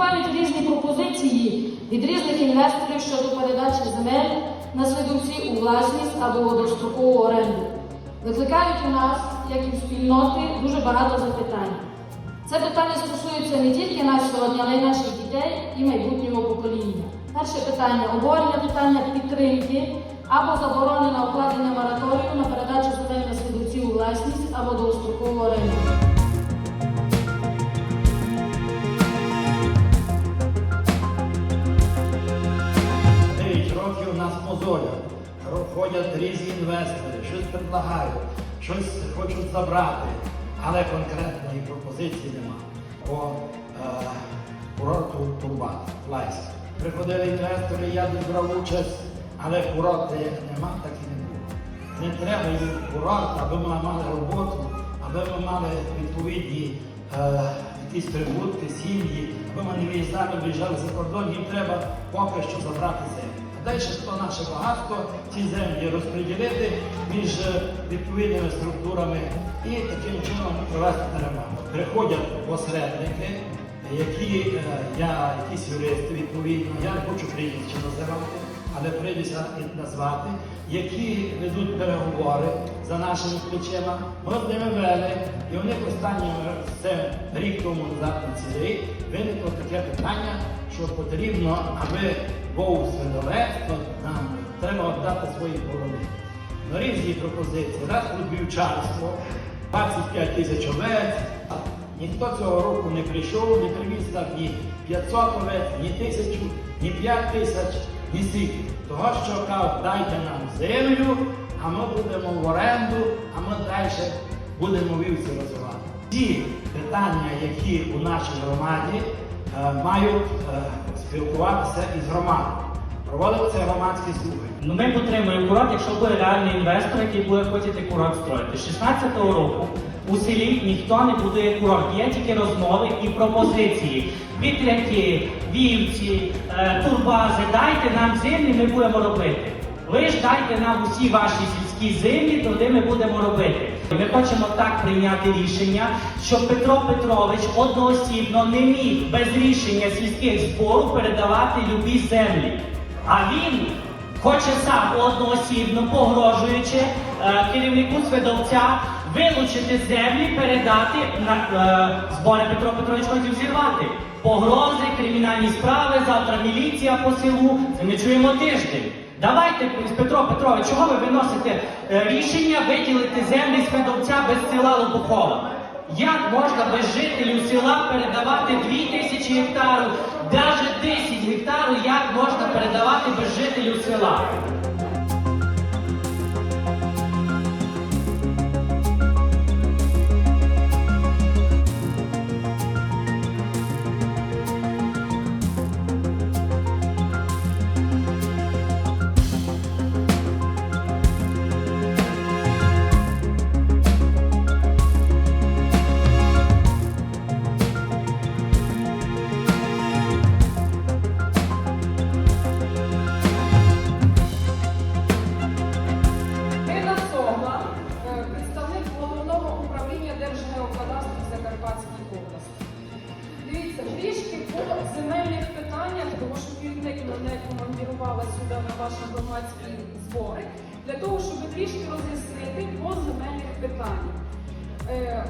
Поступають різні пропозиції від різних інвесторів щодо передачі земель на слідовці у власність або дострокову оренду. Викликають у нас, як і в спільноти, дуже багато запитань. Це питання стосується не тільки нас сьогодні, але й наших дітей і майбутнього покоління. Перше питання обговорення питання підтримки або заборони на укладення мораторію на передачу земель на слідовці у власність або довгострокову оренду. 9 років нас позорять. Ходять різні інвестори, щось предлагають, щось хочуть забрати, але конкретної пропозиції нема. По е, курорту Турбат, Лайс. Приходили інвестори, я брав участь, але курорту як нема, так і не було. Не треба їм курорт, аби ми мали роботу, аби ми мали відповідні е, якісь прибутки, сім'ї, аби ми не виїздали, виїжджали за кордон, їм треба поки що забрати землю. Далі то наше багатство, ці землі розподілити між е, відповідними структурами і таким чином провести перемогу. Приходять посередники, які е, я, якісь юристи відповідно, я не хочу прізвище називати, але прийдеться назвати, які ведуть переговори за нашими плечима. Ми з ними вели, і у них останнім це рік тому назад на виникло таке питання, що потрібно, аби був свиновець, то нам треба віддати свої борони. На різні пропозиції, раз вівчарство, 25 тисяч овець. Ніхто цього року не прийшов, не привіз так ні 500 овець, ні тисячу, ні 5 тисяч, ні скільки. Того, що кажуть, дайте нам землю, а ми будемо в оренду, а ми далі будемо вівці розвивати. Ті питання, які у нашій громаді мають е, спілкуватися із громадою. Проводиться громадські слухання. Ну, ми підтримуємо курорт, якщо буде реальний інвестор, який буде хотіти курорт строїти. З 16-го року у селі ніхто не будує курорт. Є тільки розмови і пропозиції. Вітряки, вівці, е, турбази, дайте нам землі, ми будемо робити. Ви ж дайте нам усі ваші сільські землі, туди ми будемо робити. Ми хочемо так прийняти рішення, щоб Петро Петрович одноосібно не міг без рішення сільських зборів передавати любі землі. А він хоче сам одноосібно, погрожуючи е, керівнику Свидовця, вилучити землі, передати на е, збори Петро Петрович хотів зірвати. Погрози, кримінальні справи, завтра міліція по селу. Це ми чуємо тиждень. Давайте, Петро Петрович, чого ви виносите е, рішення виділити землі Свидовця без села Лопухова? Як можна без жителів села передавати 2 тисячі гектарів, навіть 10 гектарів, як можна передавати без жителів села?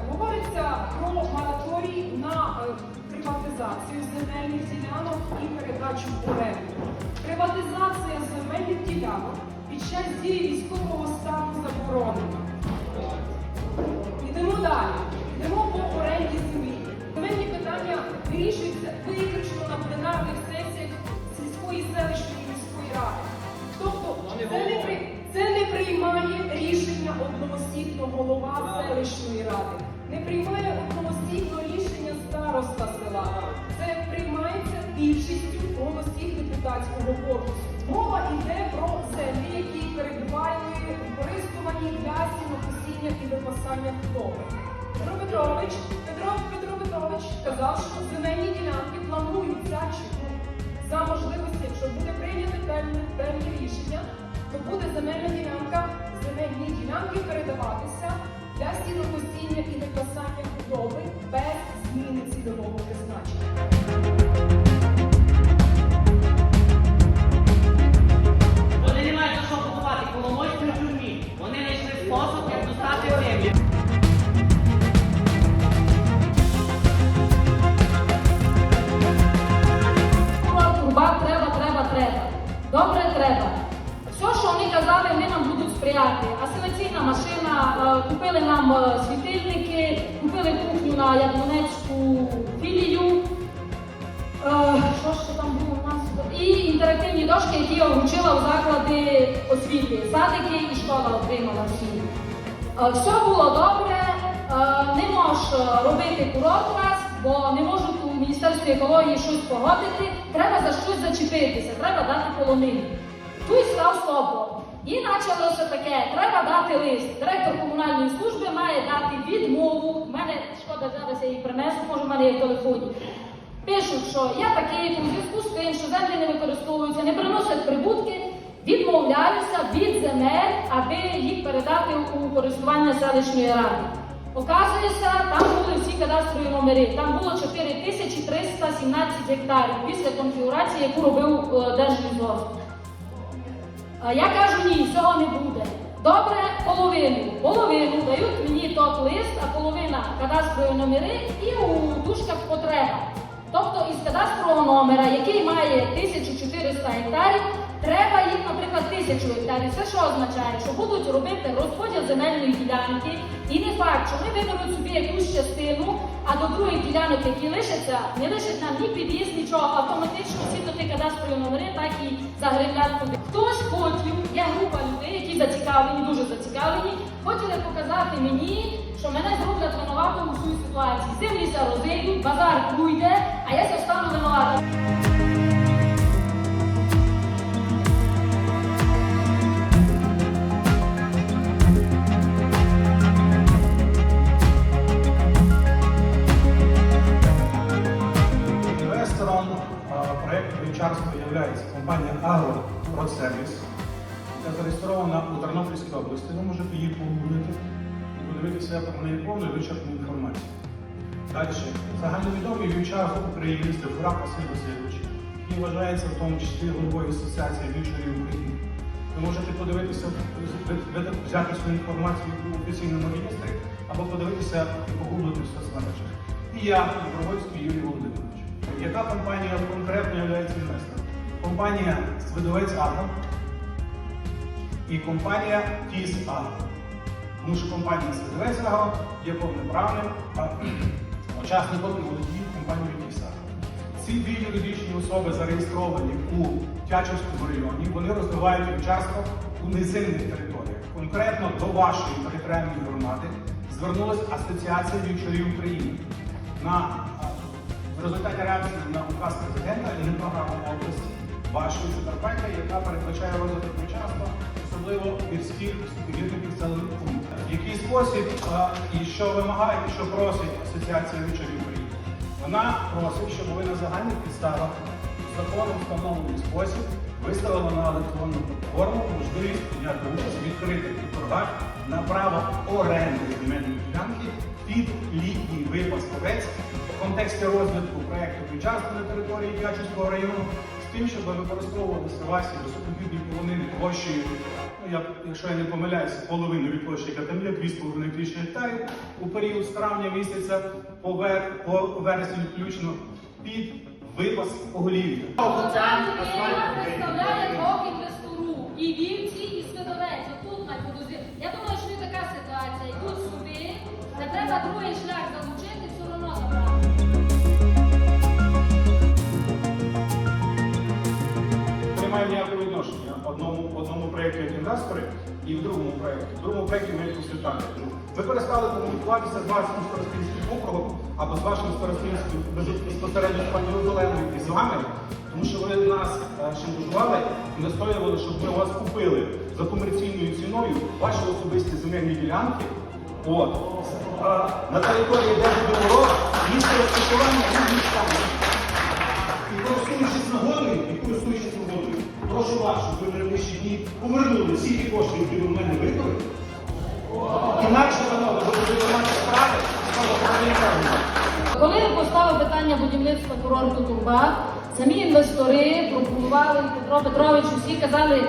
Говориться про мораторій на е, приватизацію земельних ділянок і передачу оренду. Приватизація земельних ділянок під час дії військового стану заборонена. Йдемо далі. Йдемо по оренді землі. Земельні питання вирішуються виключно на пленарних одноосібно голова селищної ради, не приймає одноосібно рішення староста села. Це приймається більшістю голосів депутатського корпусу. Мова йде про землі, які перебувають в для сінокосіння і випасання худоби. Петро Петрович, Петро Петро Петрович сказав, що земельні ділянки плануються чому за можливості, якщо буде прийнято певне, рішення, то буде земельна ділянка, земельні ділянки передаватися для сінокосіння і випасання худоби без зміни цільового призначення. Світильники, купили кухню на Ярмонецьку філію. Е, Що ще там було у нас? І інтерактивні дошки, які я вручила у заклади освіти. Садики і школа отримала всі. Е, Все було добре, е, не можеш е, робити курорт нас, бо не можуть у Міністерстві екології щось погодити. Треба за щось зачепитися, треба дати полонину. Тут став стопом. І почалося таке: треба дати лист. Директор комунальної служби має дати відмову. У мене шкода зараз я її принесу, може в мене є в телефоні. Пишуть, що я такий у зв'язку з тим, що землі не використовуються, не приносять прибутки, відмовляюся від земель, аби їх передати у користування селищної ради. Оказується, там були всі кадастрові номери. Там було 4317 гектарів після конфігурації, яку робив е, Держлісгосп. А Я кажу, ні, цього не буде. Добре, половину. Половину дають мені тот лист, а половина кадастрові номери і у дужках потреба. Тобто із кадастрового номера, який має 1400 гектарів, треба їм, наприклад, 1000 гектарів. Це що означає? Що будуть робити розподіл земельної ділянки, і не факт, що вони виберуть собі якусь частину, а до других ділянок, які лишаться, не лишить нам ні під'їзд, нічого, автоматично всі до тих кадастрові номери, так і загребляють туди. Хтось хотів, є група людей, які зацікавлені, дуже зацікавлені, хотіли показати мені, що мене зроблять винуватим у цій ситуації. Землі розійдуть, базар уйде, а я стану винуватим. Вівчарського є компанія «Агропродсервіс», яка зареєстрована у Тернопільській області. Ви можете її погуглити і подивитися про неї повну вичерпну інформацію. Далі. Загальновідомий вівчар українець Дефурак Василь Васильович, який вважається в тому числі головою Асоціації вівчарів України. Ви можете подивитися, ви- ви- взяти свою інформацію у офіційному реєстрі або подивитися і погуглити в соцмережах. І я, Добровольський Юрій Володимирович. Яка компанія конкретно є інвестором? Компанія Свидовець Агро і компанія Тіс Агро. Тому що компанія Свидовець Агро є повноправним учасником і володіє компанією Тіс Агро. Ці дві юридичні особи зареєстровані у Тячівському районі. Вони розвивають вівчарство у низинних територіях. Конкретно до вашої територіальної громади звернулася Асоціація вівчарів України на в результаті реакції на указ президента і на програму області вашої Закарпаття, яка передбачає розвиток вівчарства, особливо гірських сухогірних населених пунктів. В який спосіб а, і що вимагає, і що просить Асоціація вівчарів України? Вона просить, щоб ви на загальних підставах законом встановлений спосіб виставили на електронну платформу можливість прийняти участь відкритих торгах на право оренди земельної ділянки під літній випас овець в контексті розвитку проєкту «Вівчарство» на території Дячівського району з тим, щоб використовувалися ваші високогідні полонини площею, ну, я, якщо я не помиляюся, половину від площі, яка там є, 2,5 тисячі гектарів у період з травня місяця по, вер, по вересень включно під випас поголів'я. Представляє двох інвестору. І вівці, і свидовець. Отут на. Я думаю, що і така ситуація. Йдуть сюди, де треба другий шлях В другому проєкті ми консультанти. Ви перестали комунікуватися з вашим старостинським округом або з вашим старостинським безпосередньо з пані Зеленою і з вами, тому що ви нас е, шантажували і настоювали, щоб ми вас купили за комерційною ціною ваші особисті земельні ділянки. От. Е, На території Держбюро місце розташування. Прошу вас, щоб ви дні повернули всі кошти, які ви в мене викрили. Інакше ви будете мати справи. Коли я поставив питання будівництва курорту Турбат, самі інвестори пропонували Петро Петрович, усі казали,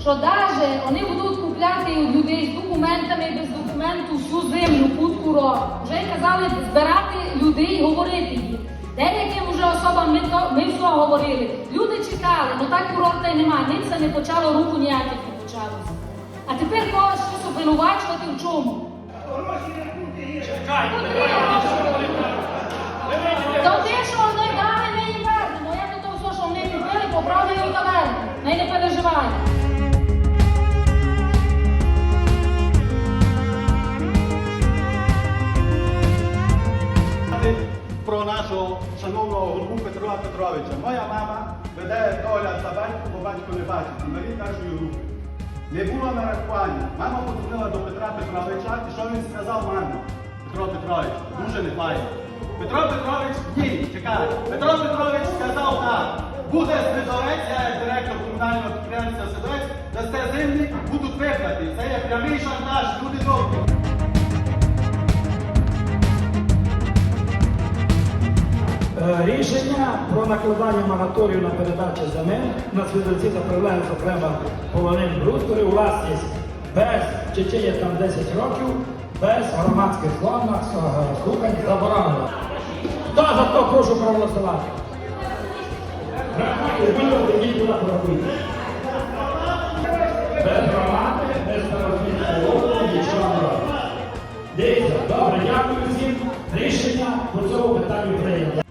що навіть вони будуть купляти людей з документами без документу всю землю під курорт. Вже казали збирати людей і говорити. Деяким вже особам ми, то, ми все говорили. Люди чекали, ну так курорта й нема, ним це не почало, руху ніяких не почалося. А тепер когось щось обвинувачувати в чому? То те, що вони дали, ми їм вернемо. Як то все, що вони купили, поправили і повернемо. Най не переживайте. Веде догляд за батько, бо батько не бачить, інвалід нашої групи. Не було нарахування. Мама подзвонила до Петра Петровича, і що він сказав мамі? Петро Петрович, дуже не файно. Петро Петрович, ні, чекай. Петро Петрович сказав так. Буде Свідовець, я як директор комунального підприємства Свідовець, дасте зимник, будуть виплати. Це є прямий шантаж, люди добрі. Рішення про накладання мораторію на передачу земель на свідоці та привлеглих окремо полонин брустори у власність без чи чи є там 10 років, без громадських слухань, слухань заборонено. Хто за то прошу проголосувати? Без громади, без старостинського нічого. Дивіться, добре, дякую всім. Рішення по цьому питанню прийнято.